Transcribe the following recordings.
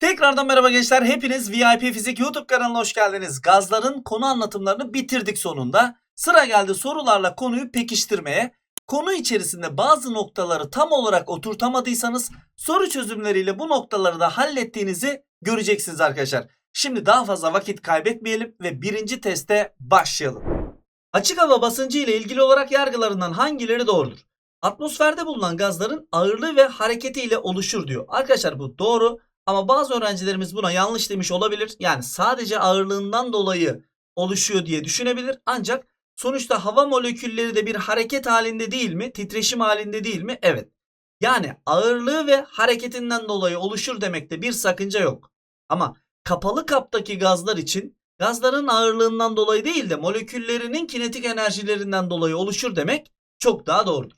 Tekrardan merhaba gençler. Hepiniz VIP Fizik YouTube kanalına hoş geldiniz. Gazların konu anlatımlarını bitirdik sonunda. Sıra geldi sorularla konuyu pekiştirmeye. Konu içerisinde bazı noktaları tam olarak oturtamadıysanız soru çözümleriyle bu noktaları da hallettiğinizi göreceksiniz arkadaşlar. Şimdi daha fazla vakit kaybetmeyelim ve birinci teste başlayalım. Açık hava basıncı ile ilgili olarak yargılarından hangileri doğrudur? Atmosferde bulunan gazların ağırlığı ve hareketi ile oluşur diyor. Arkadaşlar bu doğru ama bazı öğrencilerimiz buna yanlış demiş olabilir. Yani sadece ağırlığından dolayı oluşuyor diye düşünebilir. Ancak sonuçta hava molekülleri de bir hareket halinde değil mi? Titreşim halinde değil mi? Evet. Yani ağırlığı ve hareketinden dolayı oluşur demekte bir sakınca yok. Ama kapalı kaptaki gazlar için gazların ağırlığından dolayı değil de moleküllerinin kinetik enerjilerinden dolayı oluşur demek çok daha doğrudur.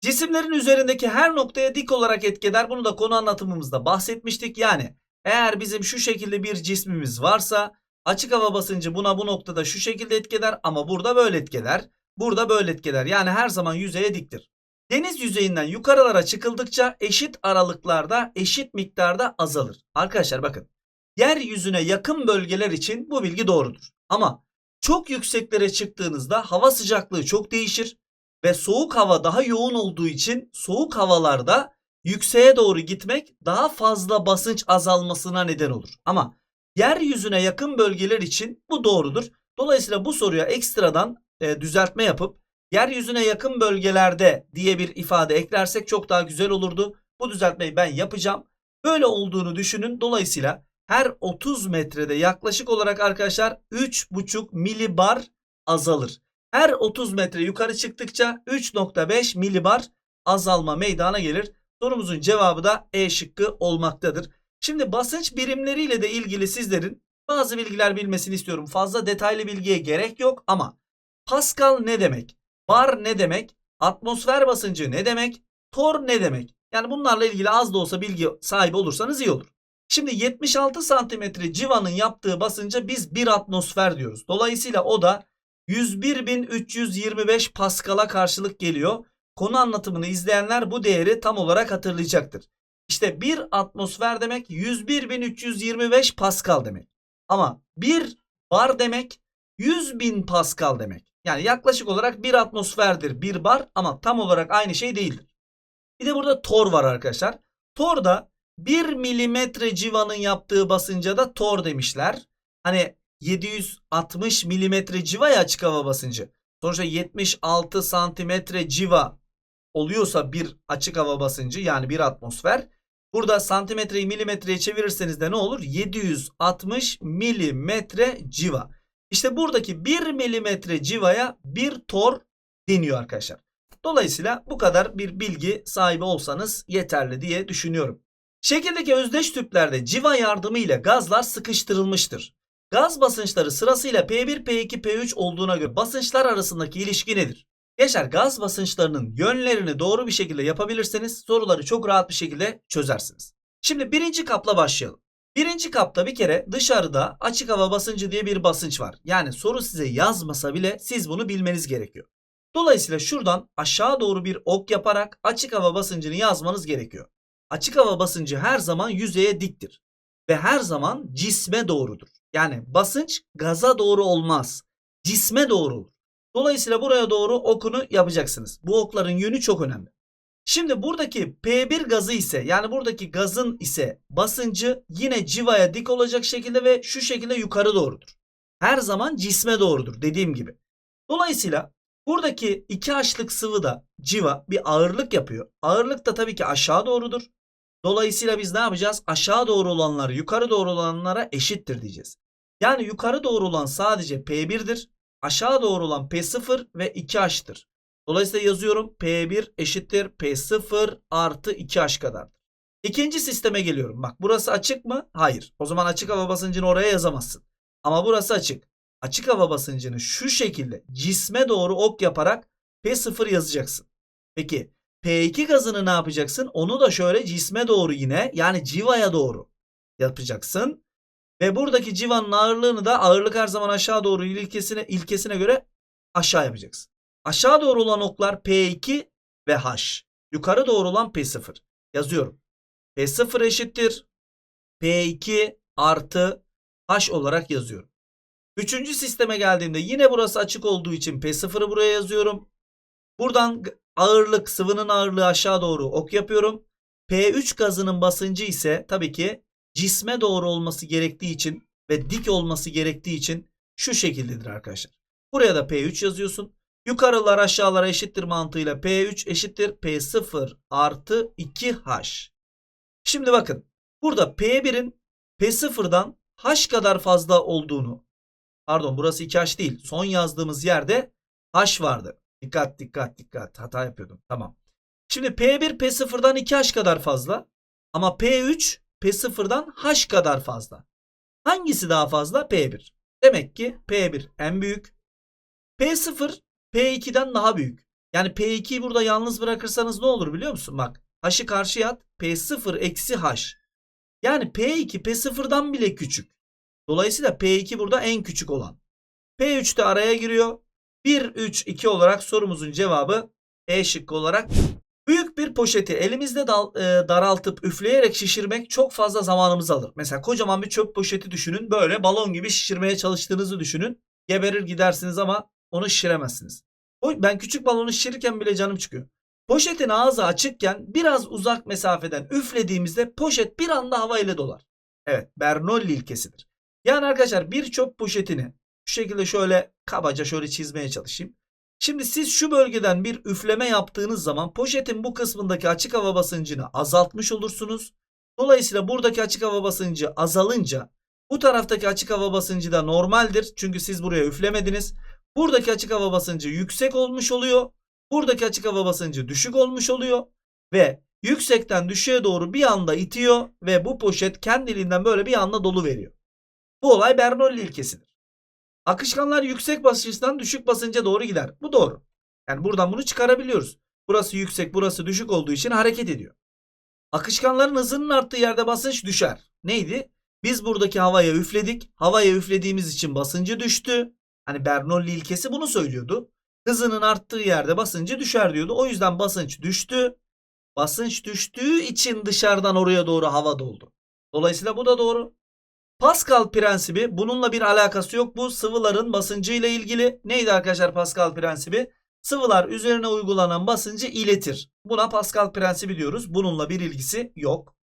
Cisimlerin üzerindeki her noktaya dik olarak etki eder. Bunu da konu anlatımımızda bahsetmiştik. Yani eğer bizim şu şekilde bir cismimiz varsa açık hava basıncı buna bu noktada şu şekilde etki eder ama burada böyle etki eder. Burada böyle etki eder. Yani her zaman yüzeye diktir. Deniz yüzeyinden yukarılara çıkıldıkça eşit aralıklarda eşit miktarda azalır. Arkadaşlar bakın yeryüzüne yakın bölgeler için bu bilgi doğrudur. Ama çok yükseklere çıktığınızda hava sıcaklığı çok değişir ve soğuk hava daha yoğun olduğu için soğuk havalarda yükseğe doğru gitmek daha fazla basınç azalmasına neden olur. Ama yeryüzüne yakın bölgeler için bu doğrudur. Dolayısıyla bu soruya ekstradan e, düzeltme yapıp yeryüzüne yakın bölgelerde diye bir ifade eklersek çok daha güzel olurdu. Bu düzeltmeyi ben yapacağım. Böyle olduğunu düşünün. Dolayısıyla her 30 metrede yaklaşık olarak arkadaşlar 3,5 milibar azalır. Her 30 metre yukarı çıktıkça 3.5 milibar azalma meydana gelir. Sorumuzun cevabı da E şıkkı olmaktadır. Şimdi basınç birimleriyle de ilgili sizlerin bazı bilgiler bilmesini istiyorum. Fazla detaylı bilgiye gerek yok ama Pascal ne demek? Bar ne demek? Atmosfer basıncı ne demek? Tor ne demek? Yani bunlarla ilgili az da olsa bilgi sahibi olursanız iyi olur. Şimdi 76 santimetre civanın yaptığı basınca biz 1 atmosfer diyoruz. Dolayısıyla o da 101.325 Pascal'a karşılık geliyor. Konu anlatımını izleyenler bu değeri tam olarak hatırlayacaktır. İşte 1 atmosfer demek 101.325 Pascal demek. Ama 1 bar demek 100.000 Pascal demek. Yani yaklaşık olarak 1 atmosferdir 1 bar ama tam olarak aynı şey değildir. Bir de burada tor var arkadaşlar. Tor da 1 milimetre civanın yaptığı basınca da tor demişler. Hani 760 milimetre civa ya açık hava basıncı. Sonuçta 76 santimetre civa oluyorsa bir açık hava basıncı yani bir atmosfer. Burada santimetreyi milimetreye çevirirseniz de ne olur? 760 milimetre civa. İşte buradaki 1 milimetre civaya bir tor deniyor arkadaşlar. Dolayısıyla bu kadar bir bilgi sahibi olsanız yeterli diye düşünüyorum. Şekildeki özdeş tüplerde civa yardımıyla gazlar sıkıştırılmıştır. Gaz basınçları sırasıyla P1, P2, P3 olduğuna göre basınçlar arasındaki ilişki nedir? Gençler gaz basınçlarının yönlerini doğru bir şekilde yapabilirseniz soruları çok rahat bir şekilde çözersiniz. Şimdi birinci kapla başlayalım. Birinci kapta bir kere dışarıda açık hava basıncı diye bir basınç var. Yani soru size yazmasa bile siz bunu bilmeniz gerekiyor. Dolayısıyla şuradan aşağı doğru bir ok yaparak açık hava basıncını yazmanız gerekiyor. Açık hava basıncı her zaman yüzeye diktir ve her zaman cisme doğrudur. Yani basınç gaza doğru olmaz. Cisme doğru olur. Dolayısıyla buraya doğru okunu yapacaksınız. Bu okların yönü çok önemli. Şimdi buradaki P1 gazı ise yani buradaki gazın ise basıncı yine civaya dik olacak şekilde ve şu şekilde yukarı doğrudur. Her zaman cisme doğrudur dediğim gibi. Dolayısıyla buradaki 2H'lık sıvı da civa bir ağırlık yapıyor. Ağırlık da tabii ki aşağı doğrudur. Dolayısıyla biz ne yapacağız? Aşağı doğru olanlar yukarı doğru olanlara eşittir diyeceğiz. Yani yukarı doğru olan sadece P1'dir. Aşağı doğru olan P0 ve 2H'tır. Dolayısıyla yazıyorum P1 eşittir P0 artı 2H kadardır. İkinci sisteme geliyorum. Bak burası açık mı? Hayır. O zaman açık hava basıncını oraya yazamazsın. Ama burası açık. Açık hava basıncını şu şekilde cisme doğru ok yaparak P0 yazacaksın. Peki P2 gazını ne yapacaksın? Onu da şöyle cisme doğru yine yani civaya doğru yapacaksın. Ve buradaki civanın ağırlığını da ağırlık her zaman aşağı doğru ilkesine, ilkesine göre aşağı yapacaksın. Aşağı doğru olan oklar P2 ve H. Yukarı doğru olan P0. Yazıyorum. P0 eşittir. P2 artı H olarak yazıyorum. Üçüncü sisteme geldiğimde yine burası açık olduğu için P0'ı buraya yazıyorum. Buradan ağırlık, sıvının ağırlığı aşağı doğru ok yapıyorum. P3 gazının basıncı ise tabii ki cisme doğru olması gerektiği için ve dik olması gerektiği için şu şekildedir arkadaşlar. Buraya da P3 yazıyorsun. Yukarılar aşağılara eşittir mantığıyla P3 eşittir P0 artı 2H. Şimdi bakın burada P1'in P0'dan H kadar fazla olduğunu pardon burası 2H değil son yazdığımız yerde H vardı. Dikkat dikkat dikkat hata yapıyordum tamam. Şimdi P1 P0'dan 2H kadar fazla ama P3 P0'dan H kadar fazla. Hangisi daha fazla? P1. Demek ki P1 en büyük. P0 P2'den daha büyük. Yani P2'yi burada yalnız bırakırsanız ne olur biliyor musun? Bak H'ı karşıya at. P0 eksi H. Yani P2 P0'dan bile küçük. Dolayısıyla P2 burada en küçük olan. P3 de araya giriyor. 1, 3, 2 olarak sorumuzun cevabı E şıkkı olarak. Büyük bir poşeti elimizde dal- e, daraltıp üfleyerek şişirmek çok fazla zamanımızı alır. Mesela kocaman bir çöp poşeti düşünün. Böyle balon gibi şişirmeye çalıştığınızı düşünün. Geberir gidersiniz ama onu şişiremezsiniz. Ben küçük balonu şişirirken bile canım çıkıyor. Poşetin ağzı açıkken biraz uzak mesafeden üflediğimizde poşet bir anda hava ile dolar. Evet Bernoulli ilkesidir. Yani arkadaşlar bir çöp poşetini şu şekilde şöyle kabaca şöyle çizmeye çalışayım. Şimdi siz şu bölgeden bir üfleme yaptığınız zaman poşetin bu kısmındaki açık hava basıncını azaltmış olursunuz. Dolayısıyla buradaki açık hava basıncı azalınca bu taraftaki açık hava basıncı da normaldir. Çünkü siz buraya üflemediniz. Buradaki açık hava basıncı yüksek olmuş oluyor. Buradaki açık hava basıncı düşük olmuş oluyor. Ve yüksekten düşüğe doğru bir anda itiyor ve bu poşet kendiliğinden böyle bir anda dolu veriyor. Bu olay Bernoulli ilkesidir. Akışkanlar yüksek basınçtan düşük basınca doğru gider. Bu doğru. Yani buradan bunu çıkarabiliyoruz. Burası yüksek, burası düşük olduğu için hareket ediyor. Akışkanların hızının arttığı yerde basınç düşer. Neydi? Biz buradaki havaya üfledik. Havaya üflediğimiz için basıncı düştü. Hani Bernoulli ilkesi bunu söylüyordu. Hızının arttığı yerde basıncı düşer diyordu. O yüzden basınç düştü. Basınç düştüğü için dışarıdan oraya doğru hava doldu. Dolayısıyla bu da doğru. Pascal prensibi bununla bir alakası yok. Bu sıvıların basıncı ile ilgili. Neydi arkadaşlar Pascal prensibi? Sıvılar üzerine uygulanan basıncı iletir. Buna Pascal prensibi diyoruz. Bununla bir ilgisi yok.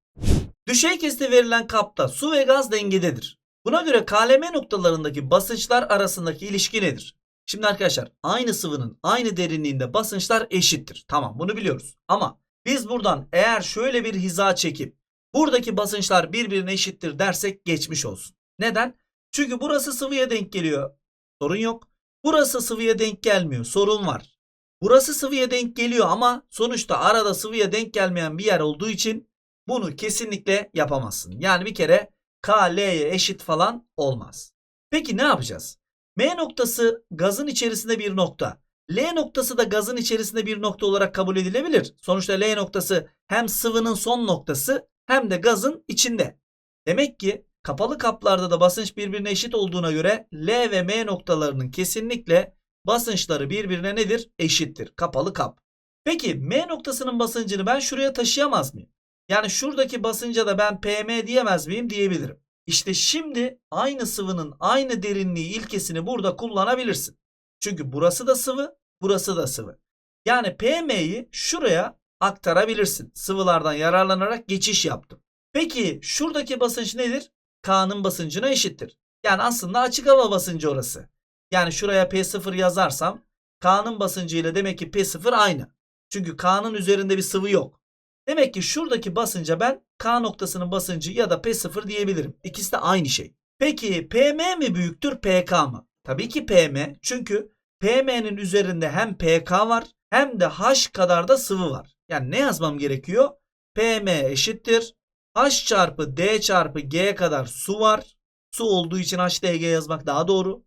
Düşey kesite verilen kapta su ve gaz dengededir. Buna göre KLM noktalarındaki basınçlar arasındaki ilişki nedir? Şimdi arkadaşlar aynı sıvının aynı derinliğinde basınçlar eşittir. Tamam bunu biliyoruz. Ama biz buradan eğer şöyle bir hiza çekip buradaki basınçlar birbirine eşittir dersek geçmiş olsun. Neden? Çünkü burası sıvıya denk geliyor. Sorun yok. Burası sıvıya denk gelmiyor. Sorun var. Burası sıvıya denk geliyor ama sonuçta arada sıvıya denk gelmeyen bir yer olduğu için bunu kesinlikle yapamazsın. Yani bir kere K, eşit falan olmaz. Peki ne yapacağız? M noktası gazın içerisinde bir nokta. L noktası da gazın içerisinde bir nokta olarak kabul edilebilir. Sonuçta L noktası hem sıvının son noktası hem de gazın içinde. Demek ki kapalı kaplarda da basınç birbirine eşit olduğuna göre L ve M noktalarının kesinlikle basınçları birbirine nedir? Eşittir. Kapalı kap. Peki M noktasının basıncını ben şuraya taşıyamaz mıyım? Yani şuradaki basınca da ben PM diyemez miyim? Diyebilirim. İşte şimdi aynı sıvının aynı derinliği ilkesini burada kullanabilirsin. Çünkü burası da sıvı, burası da sıvı. Yani PM'yi şuraya aktarabilirsin. Sıvılardan yararlanarak geçiş yaptım. Peki şuradaki basınç nedir? K'nın basıncına eşittir. Yani aslında açık hava basıncı orası. Yani şuraya P0 yazarsam K'nın basıncı ile demek ki P0 aynı. Çünkü K'nın üzerinde bir sıvı yok. Demek ki şuradaki basınca ben K noktasının basıncı ya da P0 diyebilirim. İkisi de aynı şey. Peki PM mi büyüktür PK mı? Tabii ki PM çünkü PM'nin üzerinde hem PK var hem de H kadar da sıvı var. Yani ne yazmam gerekiyor? PM eşittir. H çarpı D çarpı G kadar su var. Su olduğu için HDG yazmak daha doğru.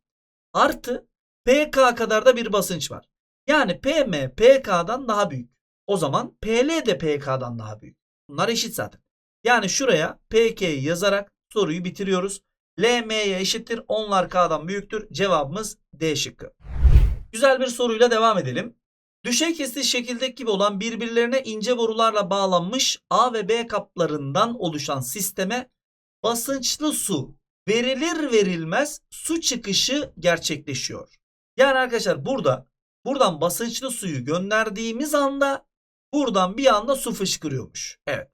Artı PK kadar da bir basınç var. Yani PM PK'dan daha büyük. O zaman PL de PK'dan daha büyük. Bunlar eşit zaten. Yani şuraya PK'yi yazarak soruyu bitiriyoruz. LM'ye eşittir. Onlar K'dan büyüktür. Cevabımız D şıkkı. Güzel bir soruyla devam edelim. Düşey kesiş şekildeki gibi olan birbirlerine ince borularla bağlanmış A ve B kaplarından oluşan sisteme basınçlı su verilir verilmez su çıkışı gerçekleşiyor. Yani arkadaşlar burada buradan basınçlı suyu gönderdiğimiz anda buradan bir anda su fışkırıyormuş. Evet.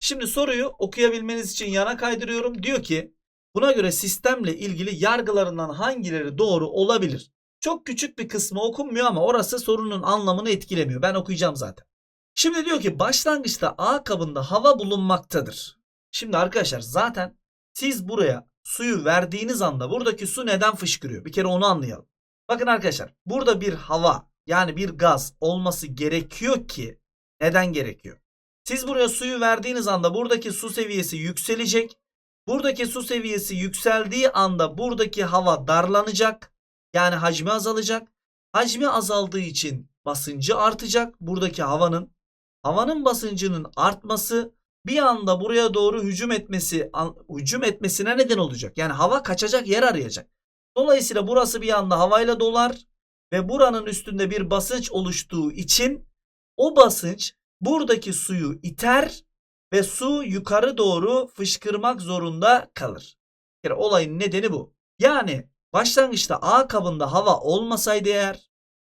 Şimdi soruyu okuyabilmeniz için yana kaydırıyorum. Diyor ki buna göre sistemle ilgili yargılarından hangileri doğru olabilir? Çok küçük bir kısmı okunmuyor ama orası sorunun anlamını etkilemiyor. Ben okuyacağım zaten. Şimdi diyor ki başlangıçta A kabında hava bulunmaktadır. Şimdi arkadaşlar zaten siz buraya suyu verdiğiniz anda buradaki su neden fışkırıyor? Bir kere onu anlayalım. Bakın arkadaşlar burada bir hava yani bir gaz olması gerekiyor ki neden gerekiyor? Siz buraya suyu verdiğiniz anda buradaki su seviyesi yükselecek. Buradaki su seviyesi yükseldiği anda buradaki hava darlanacak. Yani hacmi azalacak. Hacmi azaldığı için basıncı artacak. Buradaki havanın havanın basıncının artması bir anda buraya doğru hücum etmesi hücum etmesine neden olacak. Yani hava kaçacak yer arayacak. Dolayısıyla burası bir anda havayla dolar ve buranın üstünde bir basınç oluştuğu için o basınç buradaki suyu iter ve su yukarı doğru fışkırmak zorunda kalır. Yani olayın nedeni bu. Yani başlangıçta A kabında hava olmasaydı eğer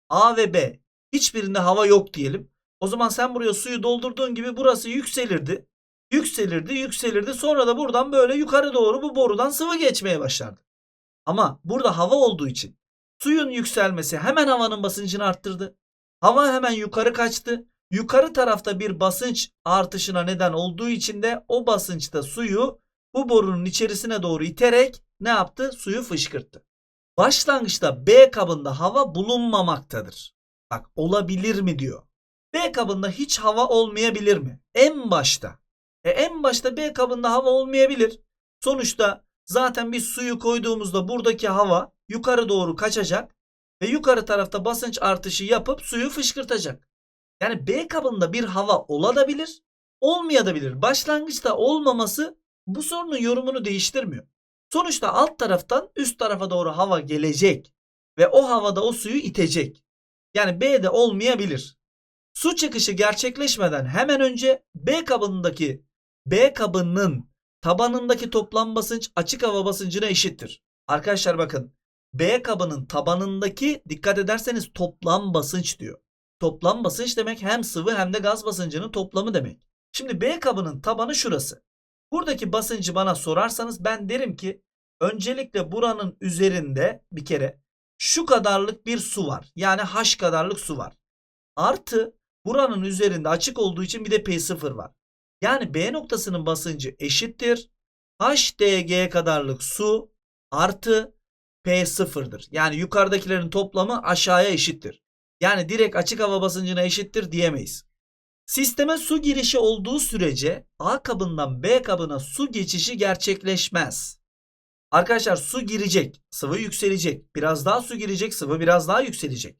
A ve B hiçbirinde hava yok diyelim. O zaman sen buraya suyu doldurduğun gibi burası yükselirdi. Yükselirdi, yükselirdi. Sonra da buradan böyle yukarı doğru bu borudan sıvı geçmeye başlardı. Ama burada hava olduğu için suyun yükselmesi hemen havanın basıncını arttırdı. Hava hemen yukarı kaçtı. Yukarı tarafta bir basınç artışına neden olduğu için de o basınçta suyu bu borunun içerisine doğru iterek ne yaptı? Suyu fışkırttı. Başlangıçta B kabında hava bulunmamaktadır. Bak olabilir mi diyor. B kabında hiç hava olmayabilir mi? En başta. E en başta B kabında hava olmayabilir. Sonuçta zaten biz suyu koyduğumuzda buradaki hava yukarı doğru kaçacak ve yukarı tarafta basınç artışı yapıp suyu fışkırtacak. Yani B kabında bir hava olabilir, olmayabilir. Başlangıçta olmaması bu sorunun yorumunu değiştirmiyor. Sonuçta alt taraftan üst tarafa doğru hava gelecek ve o havada o suyu itecek. Yani B'de olmayabilir. Su çıkışı gerçekleşmeden hemen önce B kabındaki B kabının tabanındaki toplam basınç açık hava basıncına eşittir. Arkadaşlar bakın B kabının tabanındaki dikkat ederseniz toplam basınç diyor. Toplam basınç demek hem sıvı hem de gaz basıncının toplamı demek. Şimdi B kabının tabanı şurası. Buradaki basıncı bana sorarsanız ben derim ki öncelikle buranın üzerinde bir kere şu kadarlık bir su var. Yani H kadarlık su var. Artı buranın üzerinde açık olduğu için bir de P0 var. Yani B noktasının basıncı eşittir. HDG kadarlık su artı P0'dır. Yani yukarıdakilerin toplamı aşağıya eşittir. Yani direkt açık hava basıncına eşittir diyemeyiz. Sisteme su girişi olduğu sürece A kabından B kabına su geçişi gerçekleşmez. Arkadaşlar su girecek, sıvı yükselecek. Biraz daha su girecek, sıvı biraz daha yükselecek.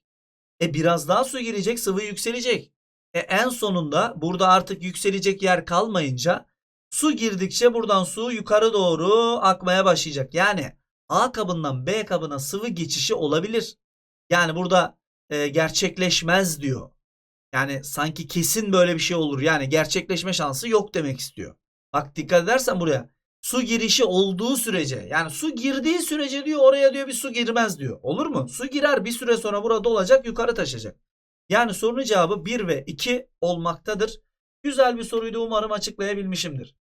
E biraz daha su girecek, sıvı yükselecek. E en sonunda burada artık yükselecek yer kalmayınca su girdikçe buradan su yukarı doğru akmaya başlayacak. Yani A kabından B kabına sıvı geçişi olabilir. Yani burada e, gerçekleşmez diyor. Yani sanki kesin böyle bir şey olur. Yani gerçekleşme şansı yok demek istiyor. Bak dikkat edersen buraya. Su girişi olduğu sürece yani su girdiği sürece diyor oraya diyor bir su girmez diyor. Olur mu? Su girer bir süre sonra burada olacak yukarı taşıyacak. Yani sorunun cevabı 1 ve 2 olmaktadır. Güzel bir soruydu umarım açıklayabilmişimdir.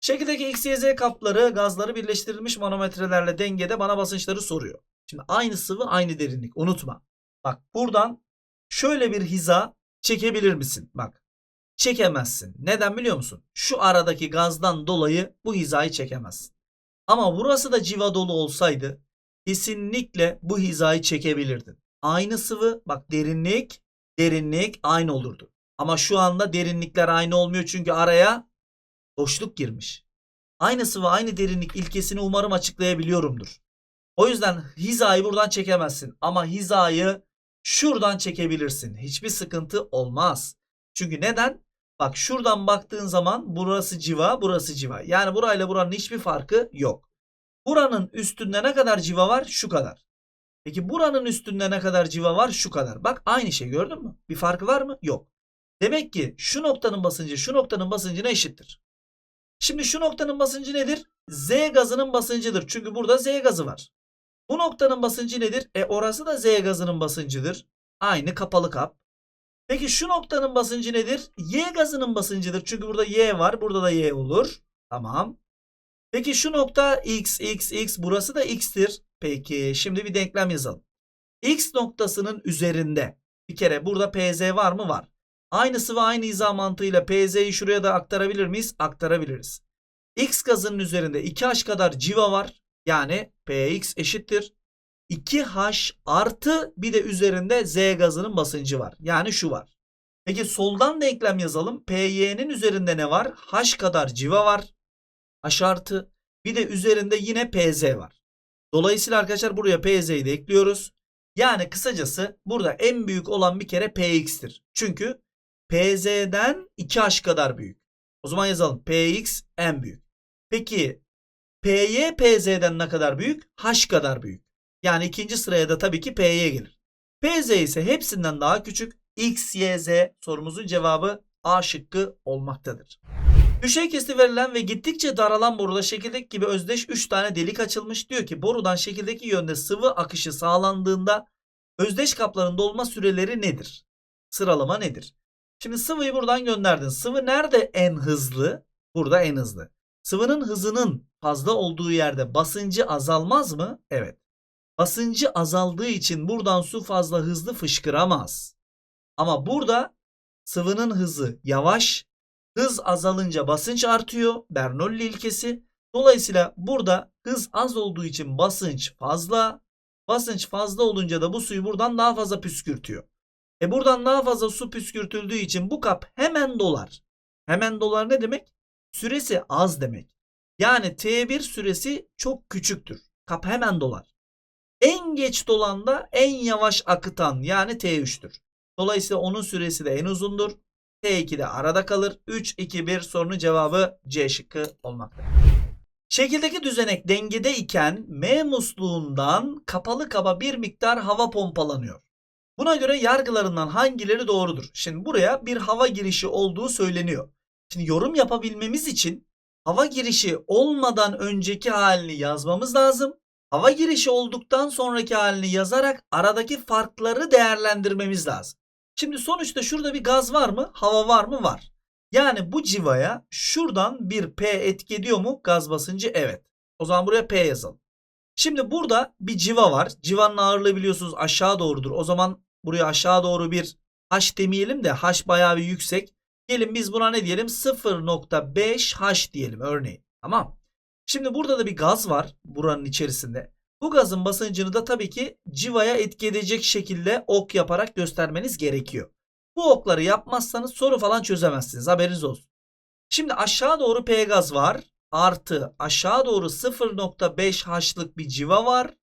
Şekildeki X, Y, Z kapları gazları birleştirilmiş manometrelerle dengede bana basınçları soruyor. Şimdi aynı sıvı aynı derinlik unutma. Bak buradan şöyle bir hiza çekebilir misin? Bak çekemezsin. Neden biliyor musun? Şu aradaki gazdan dolayı bu hizayı çekemezsin. Ama burası da civa dolu olsaydı kesinlikle bu hizayı çekebilirdin. Aynı sıvı bak derinlik derinlik aynı olurdu. Ama şu anda derinlikler aynı olmuyor çünkü araya boşluk girmiş. Aynı sıvı aynı derinlik ilkesini umarım açıklayabiliyorumdur. O yüzden hizayı buradan çekemezsin ama hizayı şuradan çekebilirsin. Hiçbir sıkıntı olmaz. Çünkü neden? Bak şuradan baktığın zaman burası civa, burası civa. Yani burayla buranın hiçbir farkı yok. Buranın üstünde ne kadar civa var? Şu kadar. Peki buranın üstünde ne kadar civa var? Şu kadar. Bak aynı şey gördün mü? Bir farkı var mı? Yok. Demek ki şu noktanın basıncı şu noktanın basıncına eşittir. Şimdi şu noktanın basıncı nedir? Z gazının basıncıdır. Çünkü burada Z gazı var. Bu noktanın basıncı nedir? E orası da Z gazının basıncıdır. Aynı kapalı kap. Peki şu noktanın basıncı nedir? Y gazının basıncıdır. Çünkü burada Y var. Burada da Y olur. Tamam. Peki şu nokta X, X, X. Burası da X'tir. Peki şimdi bir denklem yazalım. X noktasının üzerinde bir kere burada PZ var mı? Var. Aynı sıvı aynı hizam mantığıyla PZ'yi şuraya da aktarabilir miyiz? Aktarabiliriz. X gazının üzerinde 2H kadar civa var. Yani Px eşittir. 2H artı bir de üzerinde Z gazının basıncı var. Yani şu var. Peki soldan denklem yazalım. PY'nin üzerinde ne var? H kadar civa var. H artı bir de üzerinde yine PZ var. Dolayısıyla arkadaşlar buraya PZ'yi de ekliyoruz. Yani kısacası burada en büyük olan bir kere PX'tir. Çünkü PZ'den 2H kadar büyük. O zaman yazalım. PX en büyük. Peki PY PZ'den ne kadar büyük? H kadar büyük. Yani ikinci sıraya da tabii ki PY gelir. PZ ise hepsinden daha küçük. X, Y, Z sorumuzun cevabı A şıkkı olmaktadır. Düşey kesti verilen ve gittikçe daralan boruda şekildeki gibi özdeş 3 tane delik açılmış. Diyor ki borudan şekildeki yönde sıvı akışı sağlandığında özdeş kapların dolma süreleri nedir? Sıralama nedir? Şimdi sıvıyı buradan gönderdin. Sıvı nerede en hızlı? Burada en hızlı. Sıvının hızının fazla olduğu yerde basıncı azalmaz mı? Evet. Basıncı azaldığı için buradan su fazla hızlı fışkıramaz. Ama burada sıvının hızı yavaş, hız azalınca basınç artıyor. Bernoulli ilkesi. Dolayısıyla burada hız az olduğu için basınç fazla. Basınç fazla olunca da bu suyu buradan daha fazla püskürtüyor. E buradan daha fazla su püskürtüldüğü için bu kap hemen dolar. Hemen dolar ne demek? Süresi az demek. Yani T1 süresi çok küçüktür. Kap hemen dolar. En geç dolan da en yavaş akıtan yani T3'tür. Dolayısıyla onun süresi de en uzundur. T2 de arada kalır. 3, 2, 1 sorunun cevabı C şıkkı olmaktadır. Şekildeki düzenek dengede iken M musluğundan kapalı kaba bir miktar hava pompalanıyor. Buna göre yargılarından hangileri doğrudur? Şimdi buraya bir hava girişi olduğu söyleniyor. Şimdi yorum yapabilmemiz için hava girişi olmadan önceki halini yazmamız lazım. Hava girişi olduktan sonraki halini yazarak aradaki farkları değerlendirmemiz lazım. Şimdi sonuçta şurada bir gaz var mı? Hava var mı? Var. Yani bu civaya şuradan bir P etki ediyor mu? Gaz basıncı evet. O zaman buraya P yazalım. Şimdi burada bir civa var. Civanın ağırlığı biliyorsunuz aşağı doğrudur. O zaman buraya aşağı doğru bir H demeyelim de H bayağı bir yüksek. Gelin biz buna ne diyelim? 0.5 H diyelim örneğin. Tamam. Şimdi burada da bir gaz var buranın içerisinde. Bu gazın basıncını da tabii ki civaya etki edecek şekilde ok yaparak göstermeniz gerekiyor. Bu okları yapmazsanız soru falan çözemezsiniz. Haberiniz olsun. Şimdi aşağı doğru P gaz var. Artı aşağı doğru 0.5 H'lık bir civa var.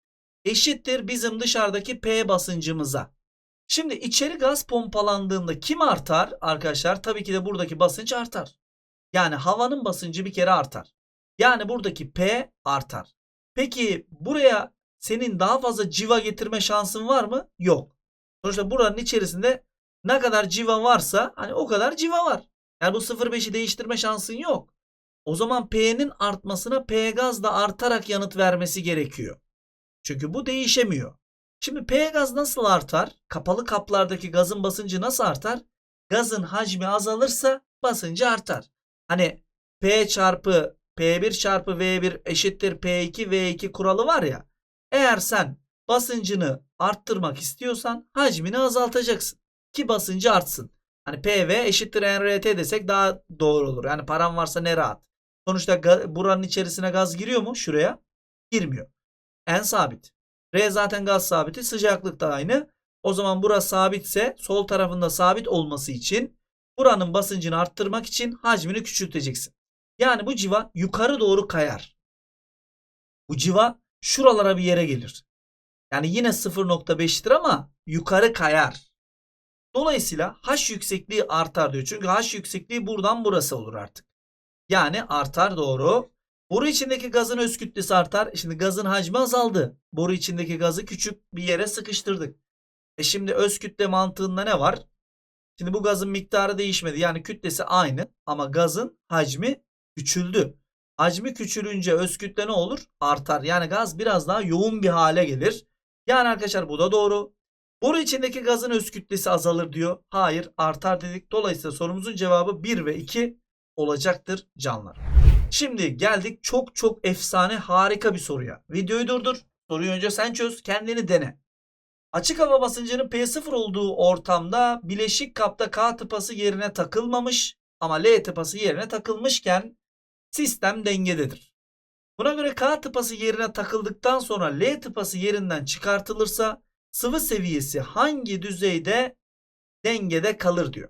Eşittir bizim dışarıdaki P basıncımıza. Şimdi içeri gaz pompalandığında kim artar? Arkadaşlar tabii ki de buradaki basınç artar. Yani havanın basıncı bir kere artar. Yani buradaki P artar. Peki buraya senin daha fazla civa getirme şansın var mı? Yok. Sonuçta buranın içerisinde ne kadar civa varsa hani o kadar civa var. Yani bu 0.5'i değiştirme şansın yok. O zaman P'nin artmasına P gaz da artarak yanıt vermesi gerekiyor. Çünkü bu değişemiyor. Şimdi P gaz nasıl artar? Kapalı kaplardaki gazın basıncı nasıl artar? Gazın hacmi azalırsa basıncı artar. Hani P çarpı P1 çarpı V1 eşittir P2 V2 kuralı var ya. Eğer sen basıncını arttırmak istiyorsan hacmini azaltacaksın. Ki basıncı artsın. Hani PV eşittir NRT desek daha doğru olur. Yani param varsa ne rahat. Sonuçta buranın içerisine gaz giriyor mu? Şuraya. Girmiyor. N sabit. R zaten gaz sabiti. Sıcaklık da aynı. O zaman burası sabitse sol tarafında sabit olması için buranın basıncını arttırmak için hacmini küçülteceksin. Yani bu civa yukarı doğru kayar. Bu civa şuralara bir yere gelir. Yani yine 0.5'tir ama yukarı kayar. Dolayısıyla H yüksekliği artar diyor. Çünkü H yüksekliği buradan burası olur artık. Yani artar doğru. Boru içindeki gazın öz kütlesi artar. Şimdi gazın hacmi azaldı. Boru içindeki gazı küçük bir yere sıkıştırdık. E şimdi öz kütle mantığında ne var? Şimdi bu gazın miktarı değişmedi. Yani kütlesi aynı ama gazın hacmi küçüldü. Hacmi küçülünce öz kütle ne olur? Artar. Yani gaz biraz daha yoğun bir hale gelir. Yani arkadaşlar bu da doğru. Boru içindeki gazın öz kütlesi azalır diyor. Hayır artar dedik. Dolayısıyla sorumuzun cevabı 1 ve 2 olacaktır canlar. Şimdi geldik çok çok efsane harika bir soruya. Videoyu durdur. Soruyu önce sen çöz kendini dene. Açık hava basıncının P0 olduğu ortamda bileşik kapta K tıpası yerine takılmamış ama L tıpası yerine takılmışken sistem dengededir. Buna göre K tıpası yerine takıldıktan sonra L tıpası yerinden çıkartılırsa sıvı seviyesi hangi düzeyde dengede kalır diyor.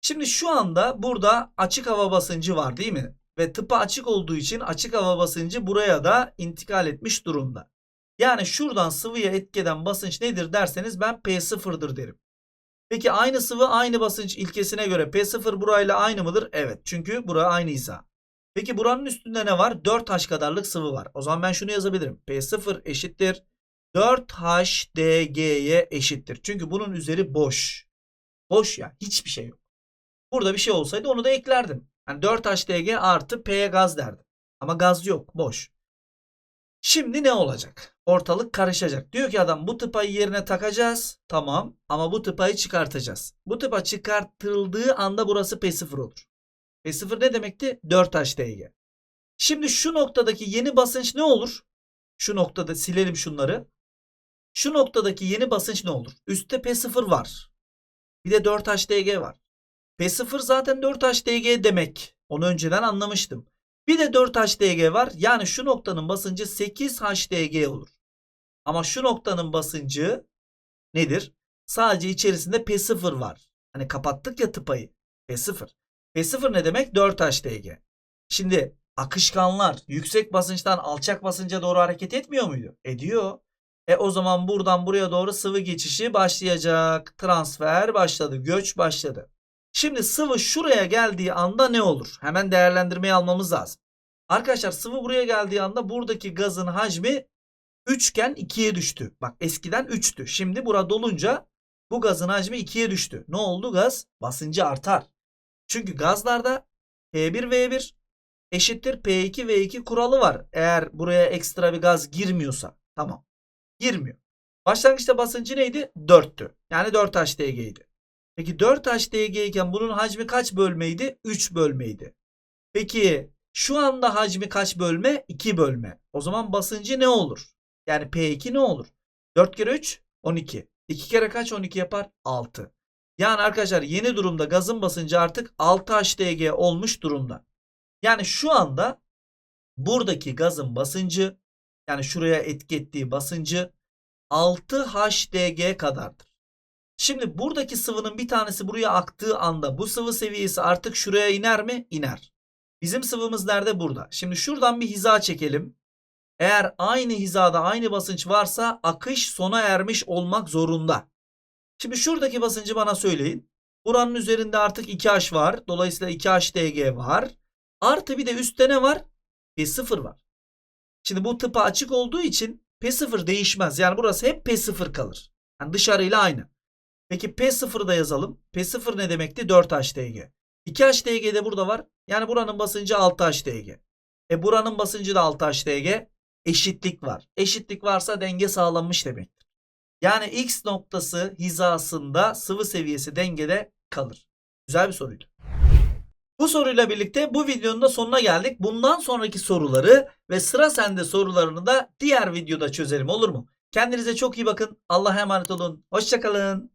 Şimdi şu anda burada açık hava basıncı var değil mi? Ve tıpa açık olduğu için açık hava basıncı buraya da intikal etmiş durumda. Yani şuradan sıvıya etkeden basınç nedir derseniz ben P0'dır derim. Peki aynı sıvı aynı basınç ilkesine göre P0 burayla aynı mıdır? Evet. Çünkü bura aynı hiza. Peki buranın üstünde ne var? 4H kadarlık sıvı var. O zaman ben şunu yazabilirim. P0 eşittir 4HDG'ye eşittir. Çünkü bunun üzeri boş. Boş ya. Hiçbir şey yok. Burada bir şey olsaydı onu da eklerdim. Yani 4HDG artı P gaz derdim. Ama gaz yok. Boş. Şimdi ne olacak? Ortalık karışacak. Diyor ki adam bu tıpayı yerine takacağız. Tamam. Ama bu tıpayı çıkartacağız. Bu tıpa çıkartıldığı anda burası P0 olur. P0 ne demekti? 4HDG. Şimdi şu noktadaki yeni basınç ne olur? Şu noktada silelim şunları. Şu noktadaki yeni basınç ne olur? Üstte P0 var. Bir de 4HDG var. P0 zaten 4HDG demek. Onu önceden anlamıştım. Bir de 4HDG var. Yani şu noktanın basıncı 8HDG olur. Ama şu noktanın basıncı nedir? Sadece içerisinde P0 var. Hani kapattık ya tıpayı. P0. P0 ne demek? 4HDG. Şimdi akışkanlar yüksek basınçtan alçak basınca doğru hareket etmiyor muydu? Ediyor. E o zaman buradan buraya doğru sıvı geçişi başlayacak. Transfer başladı. Göç başladı. Şimdi sıvı şuraya geldiği anda ne olur? Hemen değerlendirmeyi almamız lazım. Arkadaşlar sıvı buraya geldiği anda buradaki gazın hacmi 3 iken 2'ye düştü. Bak eskiden 3'tü. Şimdi burada dolunca bu gazın hacmi 2'ye düştü. Ne oldu? Gaz basıncı artar. Çünkü gazlarda P1 V1 eşittir P2 V2 kuralı var. Eğer buraya ekstra bir gaz girmiyorsa. Tamam. Girmiyor. Başlangıçta basıncı neydi? 4'tü. Yani 4 HDG'ydi. Peki 4 HDG iken bunun hacmi kaç bölmeydi? 3 bölmeydi. Peki şu anda hacmi kaç bölme? 2 bölme. O zaman basıncı ne olur? Yani P2 ne olur? 4 kere 3 12. 2 kere kaç 12 yapar? 6. Yani arkadaşlar yeni durumda gazın basıncı artık 6 HDG olmuş durumda. Yani şu anda buradaki gazın basıncı yani şuraya etki ettiği basıncı 6 HDG kadardır. Şimdi buradaki sıvının bir tanesi buraya aktığı anda bu sıvı seviyesi artık şuraya iner mi? İner. Bizim sıvımız nerede? Burada. Şimdi şuradan bir hiza çekelim. Eğer aynı hizada aynı basınç varsa akış sona ermiş olmak zorunda. Şimdi şuradaki basıncı bana söyleyin. Buranın üzerinde artık 2H var. Dolayısıyla 2HDG var. Artı bir de üstte ne var? P0 var. Şimdi bu tıpa açık olduğu için P0 değişmez. Yani burası hep P0 kalır. Yani dışarıyla aynı. Peki P0'ı da yazalım. P0 ne demekti? 4HDG. 2HDG de burada var. Yani buranın basıncı 6HDG. E buranın basıncı da 6HDG. Eşitlik var. Eşitlik varsa denge sağlanmış demektir. Yani X noktası hizasında sıvı seviyesi dengede kalır. Güzel bir soruydu. Bu soruyla birlikte bu videonun da sonuna geldik. Bundan sonraki soruları ve sıra sende sorularını da diğer videoda çözelim olur mu? Kendinize çok iyi bakın. Allah'a emanet olun. Hoşçakalın.